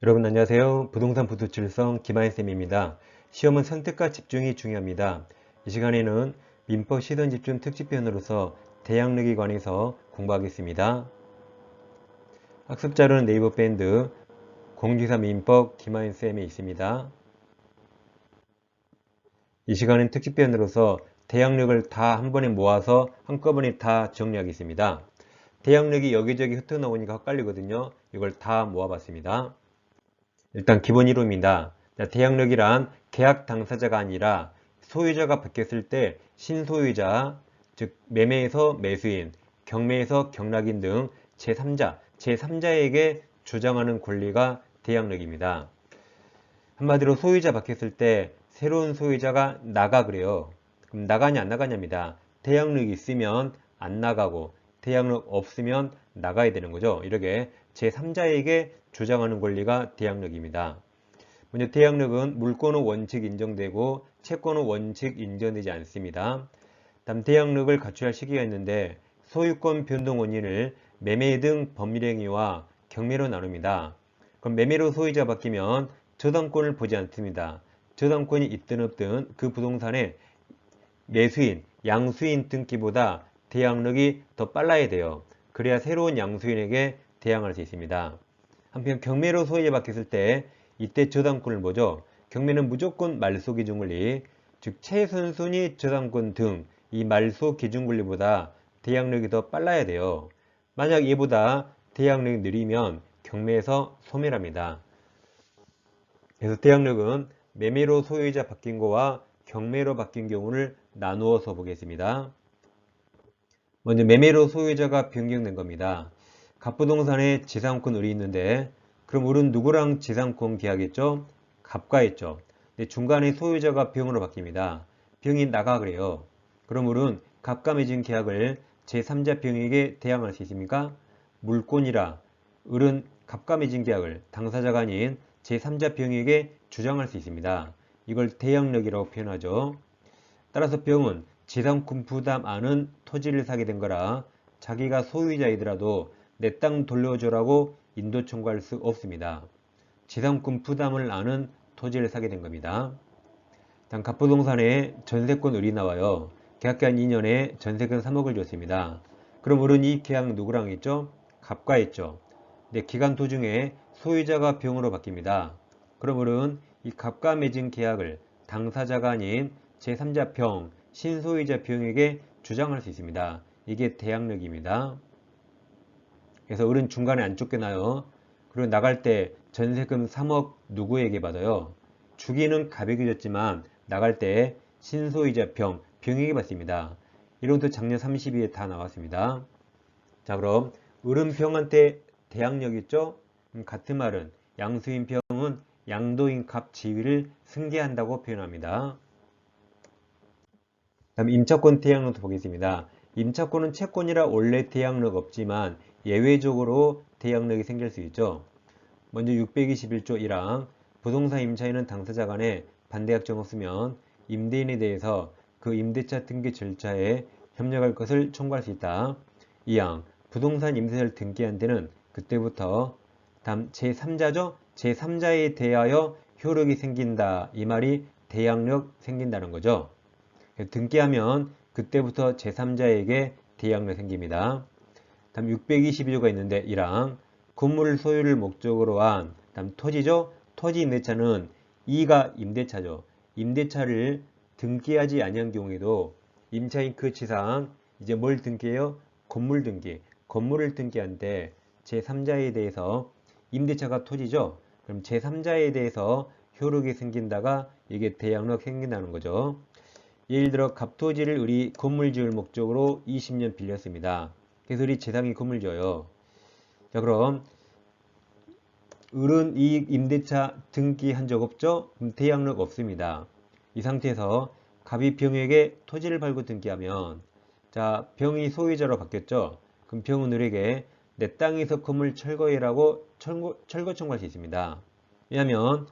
여러분 안녕하세요. 부동산 부두출성 김하인쌤입니다. 시험은 선택과 집중이 중요합니다. 이 시간에는 민법 시선 집중 특집편으로서 대항력에 관해서 공부하겠습니다. 학습자료는 네이버 밴드 공지사 민법 김하인쌤에 있습니다. 이 시간은 특집편으로서 대항력을 다 한 번에 모아서 한꺼번에 다 정리하겠습니다. 대항력이 여기저기 흩어나오니까 헷갈리거든요. 이걸 다 모아봤습니다. 일단 기본 이론입니다. 대항력이란 계약 당사자가 아니라 소유자가 바뀌었을 때 신소유자, 즉 매매에서 매수인, 경매에서 경락인 등 제3자, 제3자에게 주장하는 권리가 대항력입니다. 한마디로 소유자 바뀌었을 때 새로운 소유자가 나가 그래요. 그럼 나가냐 안 나가냐입니다. 대항력이 있으면 안 나가고 대항력 없으면 나가야 되는 거죠. 이렇게 제3자에게 주장하는 권리가 대항력입니다. 먼저 대항력은 물권의 원칙 인정되고 채권의 원칙 인정되지 않습니다. 다음 대항력을 갖춰야 할 시기가 있는데 소유권 변동 원인을 매매 등 법률행위와 경매로 나눕니다. 그럼 매매로 소유자 바뀌면 저당권을 보지 않습니다. 저당권이 있든 없든 그 부동산의 매수인, 양수인 등기보다 대항력이 더 빨라야 돼요. 그래야 새로운 양수인에게 대항할 수 있습니다. 한편 경매로 바뀌었을 때 이때 저당권을 보죠. 경매는 무조건 말소 기준권리, 즉 최선순위 저당권 등 이 말소 기준권리보다 대항력이 더 빨라야 돼요. 만약 얘보다 대항력이 느리면 경매에서 소멸합니다. 그래서 대항력은 매매로 소유자 바뀐 거와 경매로 바뀐 경우를 나누어서 보겠습니다. 먼저 매매로 소유자가 변경된 겁니다. 갑부동산에 지상권 을이 있는데 그럼 을은 누구랑 지상권 계약했죠? 갑과 했죠. 근데 중간에 소유자가 병으로 바뀝니다. 병이 나가 그래요. 그럼 을은 갑과 맺은 계약을 제3자 병에게 대항할 수 있습니까? 물권이라 을은 갑과 맺은 계약을 당사자가 아닌 제3자 병에게 주장할 수 있습니다. 이걸 대항력이라고 표현하죠. 따라서 병은 지상권 부담 안은 토지를 사게 된 거라 자기가 소유자이더라도 내 땅 돌려줘라고 인도 청구할 수 없습니다. 지상권 부담을 아는 토지를 사게 된 겁니다. 단 갑부동산에 전세권 을이 나와요. 계약기한 2년에 전세금 3억을 줬습니다. 그럼 을은 이 계약 누구랑 했죠? 갑과 했죠. 네, 기간 도중에 소유자가 병으로 바뀝니다. 그럼 을은 이 갑과 맺은 계약을 당사자가 아닌 제3자 병, 신소유자 병에게 주장할 수 있습니다. 이게 대항력입니다. 그래서 을은 중간에 안 쫓겨나요. 그리고 나갈 때 전세금 3억 누구에게 받아요? 주기는 가백이 줬지만 나갈 때 신소이자 병, 병에게 받습니다. 이런 것도 작년 32에 다 나왔습니다. 자 그럼 을은 병한테 대항력 있죠? 같은 말은 양수인 병은 양도인 갑 지위를 승계한다고 표현합니다. 다음 임차권 대항력도 보겠습니다. 임차권은 채권이라 원래 대항력 없지만 예외적으로 대항력이 생길 수 있죠. 먼저 621조 1항 부동산 임차인은 당사자 간에 반대약정 없으면 임대인에 대해서 그 임대차 등기 절차에 협력할 것을 청구할 수 있다. 2항 부동산 임대차를 등기한 데는 그때부터 다음 제3자죠. 제3자에 대하여 효력이 생긴다. 이 말이 대항력 생긴다는 거죠. 등기하면 그때부터 제3자에게 대항력 생깁니다. 다음 622조가 있는데 1항 건물 소유를 목적으로 한 다음 토지죠. 토지 임대차는 2가 임대차죠. 임대차를 등기하지 아니한 경우에도 임차인 그 지상 이제 뭘 등기해요? 건물 등기. 건물을 등기한데 제3자에 대해서 임대차가 토지죠. 그럼 제3자에 대해서 효력이 생긴다가 이게 대항력 생긴다는 거죠. 예를 들어 갑토지를 우리 건물 지을 목적으로 20년 빌렸습니다. 그래서 우리 재상이 건물 지어요. 자 그럼 을은 이 임대차 등기한 적 없죠? 대항력 없습니다. 이 상태에서 갑이 병에게 토지를 팔고 등기하면 자 병이 소유자로 바뀌었죠? 그럼 병은 을에게 내 땅에서 건물 철거해라고 철거, 철거 청구할 수 있습니다. 왜냐하면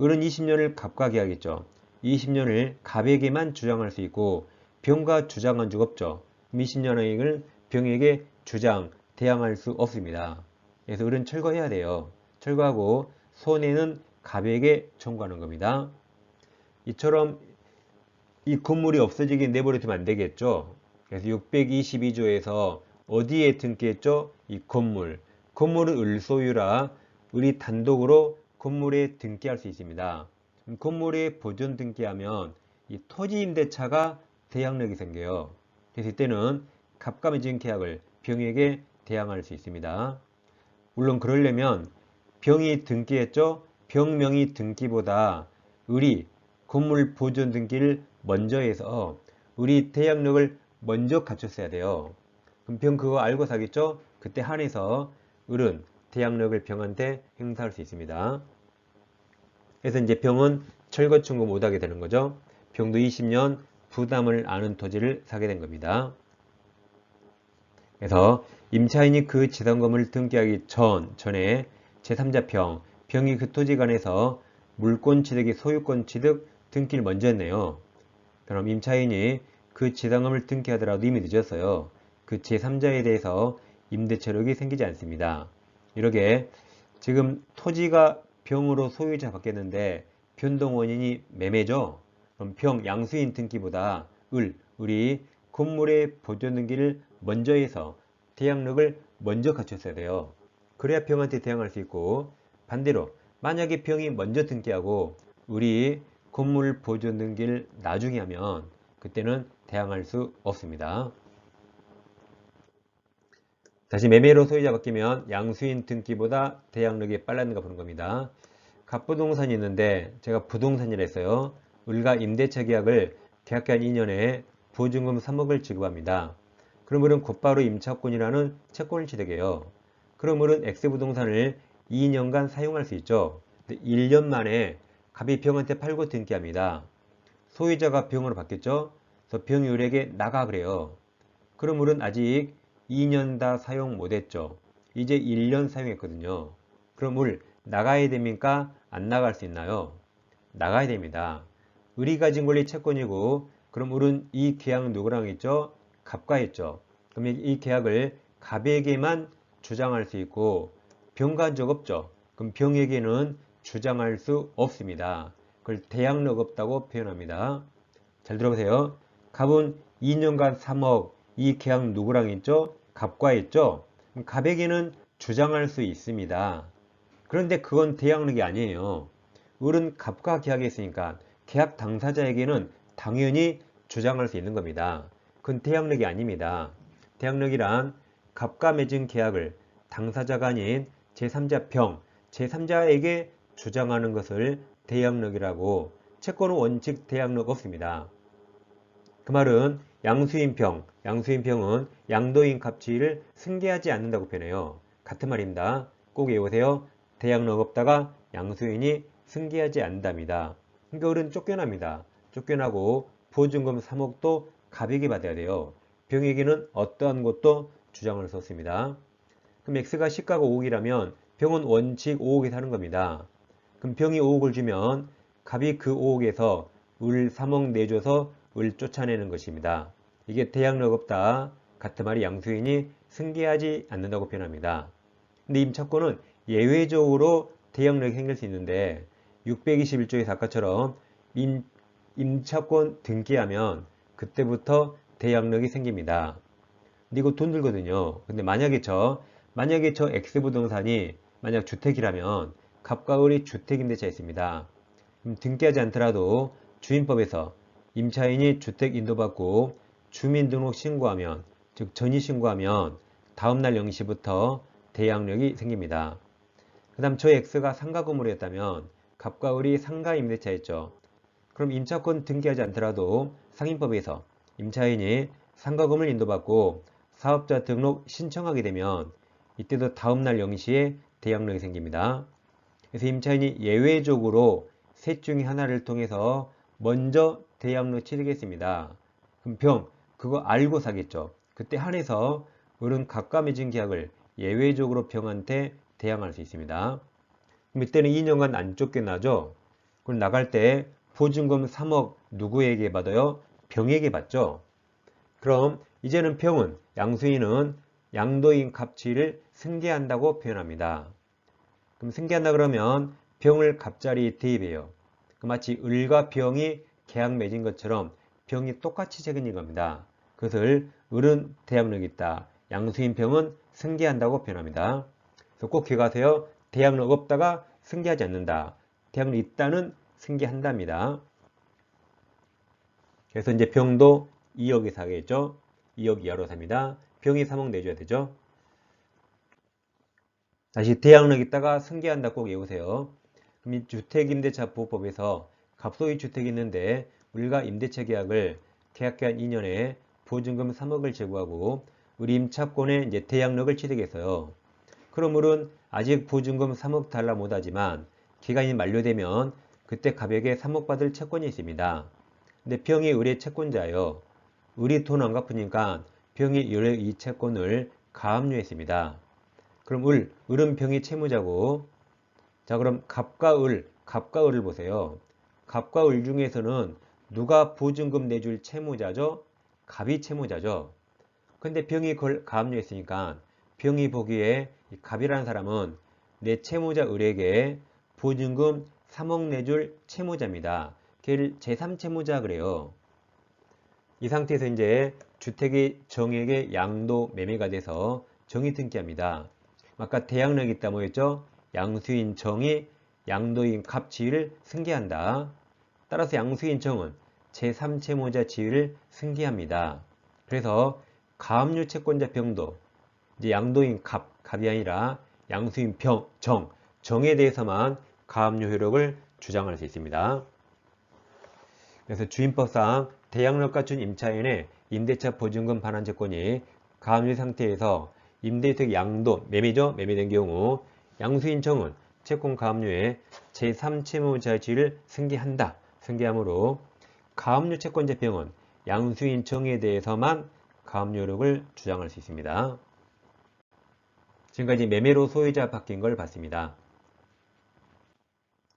을은 20년을 갑과 계약했죠. 20년을 갑에게만 주장할 수 있고 병과 주장한 적 없죠. 20년을 병에게 주장, 대항할 수 없습니다. 그래서 을은 철거해야 돼요. 철거하고 손해는 갑에게 청구하는 겁니다. 이처럼 이 건물이 없어지게 내버려두면 안 되겠죠. 그래서 622조에서 어디에 등기했죠? 이 건물. 건물은 을소유라 을이 단독으로 건물에 등기할 수 있습니다. 건물에 보존 등기하면 이 토지 임대차가 대항력이 생겨요. 그래서 이때는 갑과 매진 계약을 병에게 대항할 수 있습니다. 물론 그러려면 병이 등기했죠? 병명의 등기보다 을이 건물 보존 등기를 먼저 해서 을이 대항력을 먼저 갖췄어야 돼요. 그럼 병 그거 알고 사겠죠? 그때 한해서 을은 대항력을 병한테 행사할 수 있습니다. 그래서 이제 병은 철거 청구 못하게 되는 거죠. 병도 20년 부담을 아는 토지를 사게 된 겁니다. 그래서 임차인이 그 지상금을 등기하기 전, 전에 제3자평, 병이 그 토지 간에서 물권 취득이 소유권 취득 등기를 먼저 했네요. 그럼 임차인이 그 지상금을 등기하더라도 이미 늦었어요. 그 제3자에 대해서 임대체력이 생기지 않습니다. 이렇게 지금 토지가 병으로 소유자 바뀌었는데 변동 원인이 매매죠. 그럼 병 양수인 등기보다 을, 을이 건물의 보존 등기를 먼저 해서 대항력을 먼저 갖췄어야 돼요. 그래야 병한테 대항할 수 있고 반대로 만약에 병이 먼저 등기하고 을이 건물 보존 등기를 나중에 하면 그때는 대항할 수 없습니다. 다시 매매로 소유자 바뀌면 양수인 등기보다 대항력이 빨랐는가 보는 겁니다. 갑부동산이 있는데 제가 부동산이라 했어요. 을과 임대차 계약을 계약한 2년에 보증금 3억을 지급합니다. 그럼 을은 곧바로 임차권이라는 채권을 취득해요. 그럼 을은 X부동산을 2년간 사용할 수 있죠. 1년 만에 갑이 병한테 팔고 등기합니다. 소유자가 병으로 바뀌었죠. 그래서 병이 을에게 나가 그래요. 그럼 을은 아직 2년 다 사용 못했죠. 이제 1년 사용했거든요. 그럼 을 나가야 됩니까? 안 나갈 수 있나요? 나가야 됩니다. 을이 가진 권리 채권이고 그럼 을은 이 계약 누구랑 했죠? 갑과 했죠. 그러면 이 계약을 갑에게만 주장할 수 있고 병간 적 없죠. 그럼 병에게는 주장할 수 없습니다. 그걸 대항력 없다고 표현합니다. 잘 들어보세요. 갑은 2년간 3억 이 계약 누구랑 했죠? 갑과? 그럼 갑에게는 주장할 수 있습니다. 그런데 그건 대항력이 아니에요. 을은 갑과 계약했으니까 계약 당사자에게는 당연히 주장할 수 있는 겁니다. 그건 대항력이 아닙니다. 대항력이란 갑과 맺은 계약을 당사자가 아닌 제3자 평, 제3자에게 주장하는 것을 대항력이라고 채권은 원칙 대항력 없습니다. 그 말은 양수인평, 양수인평은 양도인 가치를 승계하지 않는다고 표현해요. 같은 말입니다. 꼭 외우세요. 대항력 없다가 양수인이 승계하지 않는답니다. 을은 쫓겨납니다. 쫓겨나고 보증금 3억도 갑에게 받아야 돼요. 병에게는 어떠한 것도 주장을 썼습니다. 그럼 X가 시가가 5억이라면 병은 원칙 5억에 사는 겁니다. 그럼 병이 5억을 주면 갑이 그 5억에서 을 3억 내줘서 을 쫓아내는 것입니다. 이게 대항력 없다. 같은 말이 양수인이 승계하지 않는다고 표현합니다. 근데 임차권은 예외적으로 대항력이 생길 수 있는데 621조의 아까처럼 임, 임차권 등기하면 그때부터 대항력이 생깁니다. 근데 이거 돈 들거든요. 근데 만약에 저 만약에 저 X부동산이 만약 주택이라면 갑과 을이 주택임대차 있습니다. 등기하지 않더라도 주인법에서 임차인이 주택 인도받고 주민등록 신고하면 즉 전이 신고하면 다음날 0시부터 대항력이 생깁니다. 그 다음 저 X가 상가 건물이었다면 갑과 을이 상가 임대차였죠. 그럼 임차권 등기하지 않더라도 상인법에서 임차인이 상가금을 인도받고 사업자 등록 신청하게 되면 이때도 다음날 0시에 대항력이 생깁니다. 그래서 임차인이 예외적으로 셋 중에 하나를 통해서 먼저 대항력 취득했습니다. 그럼 병 그거 알고 사겠죠. 그때 한해서 을은 각감해진 계약을 예외적으로 병한테 대항할 수 있습니다. 이때는 2년간 안 쫓겨나죠. 그럼 나갈 때 보증금 3억 누구에게 받아요? 병에게 받죠. 그럼 이제는 병은 양수인은 양도인 가치를 승계한다고 표현합니다. 그럼 승계한다 그러면 병을 갑자기 대입해요. 그 마치 을과 병이 계약 맺은 것처럼 병이 똑같이 생긴 겁니다. 그것을 을은 대항력이 있다. 양수인 병은 승계한다고 표현합니다. 그래서 꼭 기억하세요. 대항력 없다가 승계하지 않는다. 대항력 있다는 승계한답니다. 그래서 이제 병도 2억 이상이겠죠. 2억 이하로 삽니다. 병이 3억 내줘야 되죠. 다시 대항력 있다가 승계한다 꼭 외우세요. 그럼 이 주택임대차 보호법에서 갑소유 주택이 있는데 우리가 임대차 계약을 계약기한 2년에 보증금 3억을 제고하고 우리 임차권에 이제 대항력을 취득했어요. 그러므로 아직 보증금 3억 달러 못하지만 기간이 만료되면 그때 가격에 3억 받을 채권이 있습니다. 근데 병이 의뢰 채권자예요. 을이 돈안 갚으니까 병이 의뢰 이 채권을 가압류했습니다. 그럼 을, 을은 병이 채무자고 자 그럼 갑과 을, 갑과 을을 보세요. 갑과 을 중에서는 누가 보증금 내줄 채무자죠? 갑이 채무자죠. 근데 병이 그걸 가압류했으니까 병이 보기에 이 갑이라는 사람은 내 채무자 을에게 보증금 3억 내줄 채무자입니다. 걔를 제3채무자 그래요. 이 상태에서 이제 주택이 정액의 양도 매매가 돼서 정이 등기합니다. 아까 대양력이 있다 뭐였죠? 양수인 정이 양도인 갑 지위를 승계한다. 따라서 양수인 정은 제3채무자 지위를 승계합니다. 그래서 가압류 채권자 병도 이제 양도인 갑, 갑이 아니라 양수인 병, 정, 정에 대해서만 가압류 효력을 주장할 수 있습니다. 그래서 주임법상 대양력 갖춘 임차인의 임대차 보증금 반환 채권이 가압류 상태에서 임대주택 양도, 매매죠? 매매된 경우 양수인 정은 채권 가압류에 제3채무자 지위를 승계한다. 승계하므로 가압류 채권자 병은 양수인 정에 대해서만 가압류력을 주장할 수 있습니다. 지금까지 매매로 소유자 바뀐 걸 봤습니다.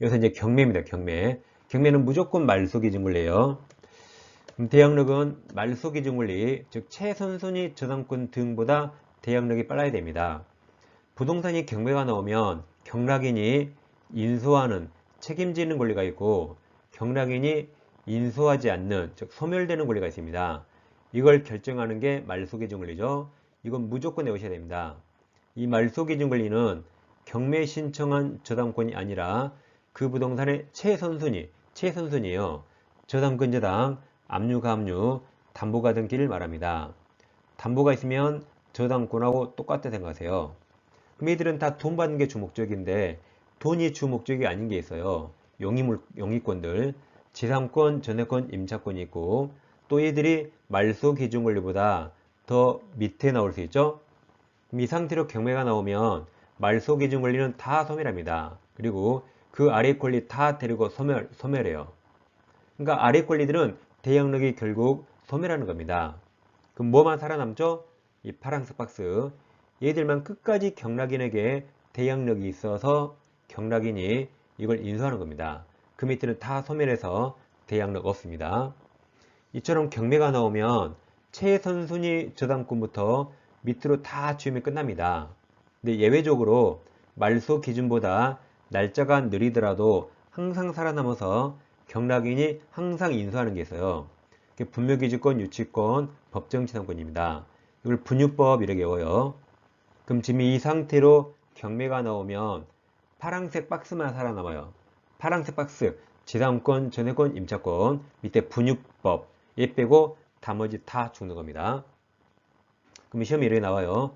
여기서 이제 경매입니다. 경매. 경매는 무조건 말소기준권리예요. 대항력은 말소기준권리, 즉 최선순위 저당권 등보다 대항력이 빨라야 됩니다. 부동산이 경매가 나오면 경락인이 인수하는 책임지는 권리가 있고 경락인이 인수하지 않는 즉 소멸되는 권리가 있습니다. 이걸 결정하는 게 말소기준 권리죠. 이건 무조건 외우셔야 됩니다. 이 말소기준 권리는 경매 신청한 저당권이 아니라 그 부동산의 최선순위, 최선순위예요. 저당권 저당, 압류가 압류, 담보가 등기를 말합니다. 담보가 있으면 저당권하고 똑같다 생각하세요. 그럼 이들은 다 돈 받는 게 주목적인데 돈이 주목적이 아닌 게 있어요. 용의물, 용의권들, 지상권, 전해권, 임차권이 있고 또 이들이 말소 기준 권리보다 더 밑에 나올 수 있죠. 이 상태로 경매가 나오면 말소 기준 권리는 다 소멸합니다. 그리고 그 아래 권리 다 데리고 소멸, 소멸해요. 그러니까 아래 권리들은 대형력이 결국 소멸하는 겁니다. 그럼 뭐만 살아남죠? 이 파란색 박스. 얘들만 끝까지 경락인에게 대형력이 있어서 경락인이 이걸 인수하는 겁니다. 그 밑에는 다 소멸해서 대양력 없습니다. 이처럼 경매가 나오면 최선순위 저당권부터 밑으로 다 지으면 끝납니다. 근데 예외적으로 말소 기준보다 날짜가 느리더라도 항상 살아남아서 경락인이 항상 인수하는 게 있어요. 분묘기준권, 유치권, 법정지상권입니다. 이걸 분유법 이렇게 외워요. 그럼 지금 이 상태로 경매가 나오면 파란색 박스만 살아남아요. 파란색 박스, 지상권, 전해권, 임차권, 밑에 분유법, 얘 빼고 나머지 다 죽는 겁니다. 그럼 시험에 이렇게 나와요.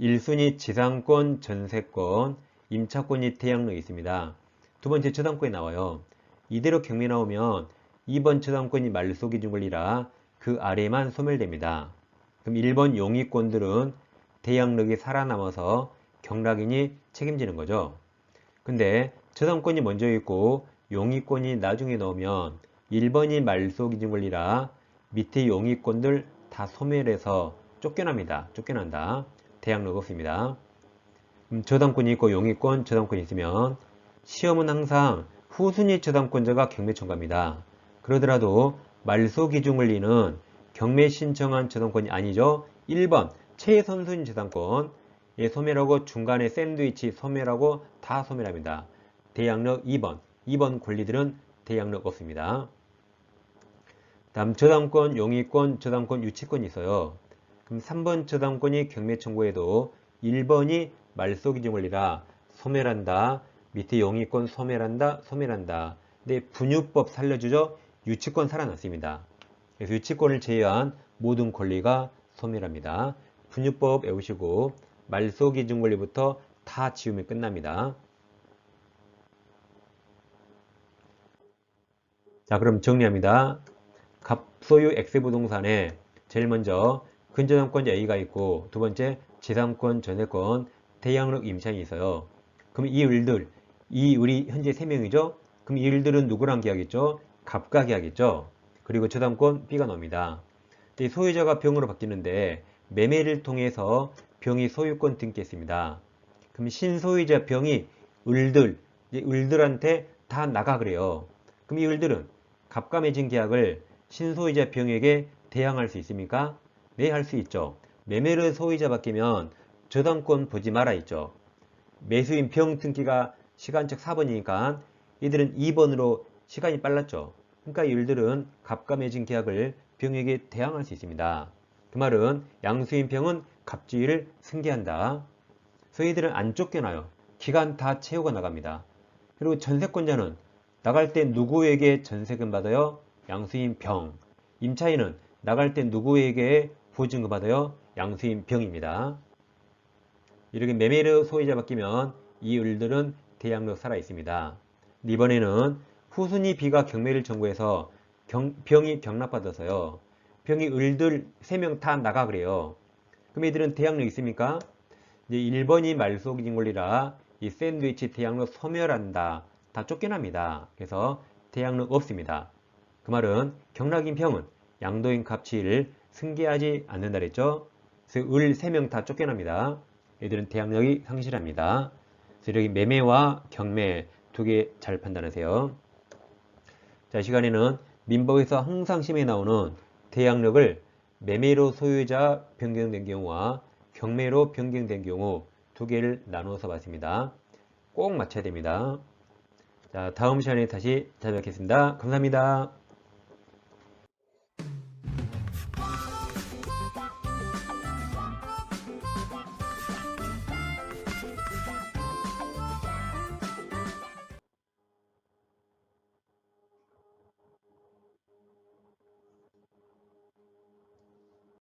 1순위 지상권, 전세권, 임차권이 태양력이 있습니다. 두 번째 저당권이 나와요. 이대로 경매 나오면 2번 저당권이 말소 기준 권리라 그 아래만 소멸됩니다. 그럼 1번 용의권들은 대양력이 살아남아서 경락인이 책임지는 거죠. 근데 저당권이 먼저 있고 용의권이 나중에 넣으면 1번이 말소 기준 권리라 밑에 용의권들 다 소멸해서 쫓겨납니다. 쫓겨난다. 대항력 없습니다. 음, 저당권이 있고 용의권, 저당권이 있으면 시험은 항상 후순위 저당권자가 경매 청구합니다. 그러더라도 말소 기준 권리는 경매 신청한 저당권이 아니죠. 1번 최선순위 저당권 예, 소멸하고 중간에 샌드위치 소멸하고 다 소멸합니다. 대항력 2번. 2번 권리들은 대항력 없습니다. 다음 저당권, 용의권, 저당권, 유치권이 있어요. 그럼 3번 저당권이 경매 청구에도 1번이 말소기준 권리라 소멸한다. 밑에 용의권 소멸한다. 소멸한다. 근데 분유법 살려주죠. 유치권 살아났습니다. 그래서 유치권을 제외한 모든 권리가 소멸합니다. 분유법 외우시고 말소 기준 권리부터 다 지우면 끝납니다. 자 그럼 정리합니다. 갑소유 X부동산에 제일 먼저 근저당권자 A가 있고 두 번째 제3권 전세권 대양력 임차인이 있어요. 그럼 이 을들 이 을이 현재 3명이죠. 그럼 이 을들은 누구랑 계약했죠? 갑과 계약했죠. 그리고 저당권 B가 나옵니다. 이 소유자가 병으로 바뀌는데 매매를 통해서 병이 소유권 등기했습니다. 그럼 신소유자 병이 을들, 이제 을들한테 다 나가 그래요. 그럼 이 을들은 맺은 계약을 신소유자 병에게 대항할 수 있습니까? 네, 할 수 있죠. 매매를 소유자 바뀌면 저당권 보지 말아 있죠. 매수인 병 등기가 시간적 4번이니까 이들은 2번으로 시간이 빨랐죠. 그러니까 이들은 갑과 맺은 계약을 병에게 대항할 수 있습니다. 그 말은 양수인 병은 갑주의를 승계한다. 이들은 안 쫓겨나요. 기간 다 채우고 나갑니다. 그리고 전세권자는 나갈 때 누구에게 전세금 받아요? 양수인 병. 임차인은 나갈 때 누구에게 보증금 받아요? 양수인 병입니다. 이렇게 매매를 소유자 바뀌면 이 을들은 대양력 살아 있습니다. 이번에는 후순위 B가 경매를 청구해서 경, 병이 경납받아서요. 병이 을들 3명 다 나가 그래요. 그럼 이들은 대양력 있습니까? 이제 1번이 말소기진 권리라 이 샌드위치 대양력 소멸한다. 다 쫓겨납니다. 그래서 대양력 없습니다. 그 말은 경락인 병은 양도인 갑치를 승계하지 않는다 그랬죠. 그래서 을 3명 다 쫓겨납니다. 얘들은 대항력이 상실합니다. 그래서 여기 매매와 경매 두 개 잘 판단하세요. 자, 이 시간에는 민법에서 항상 심해 나오는 대항력을 매매로 소유자 변경된 경우와 경매로 변경된 경우 두 개를 나누어서 봤습니다. 꼭 맞춰야 됩니다. 자, 다음 시간에 다시 찾아뵙겠습니다. 감사합니다.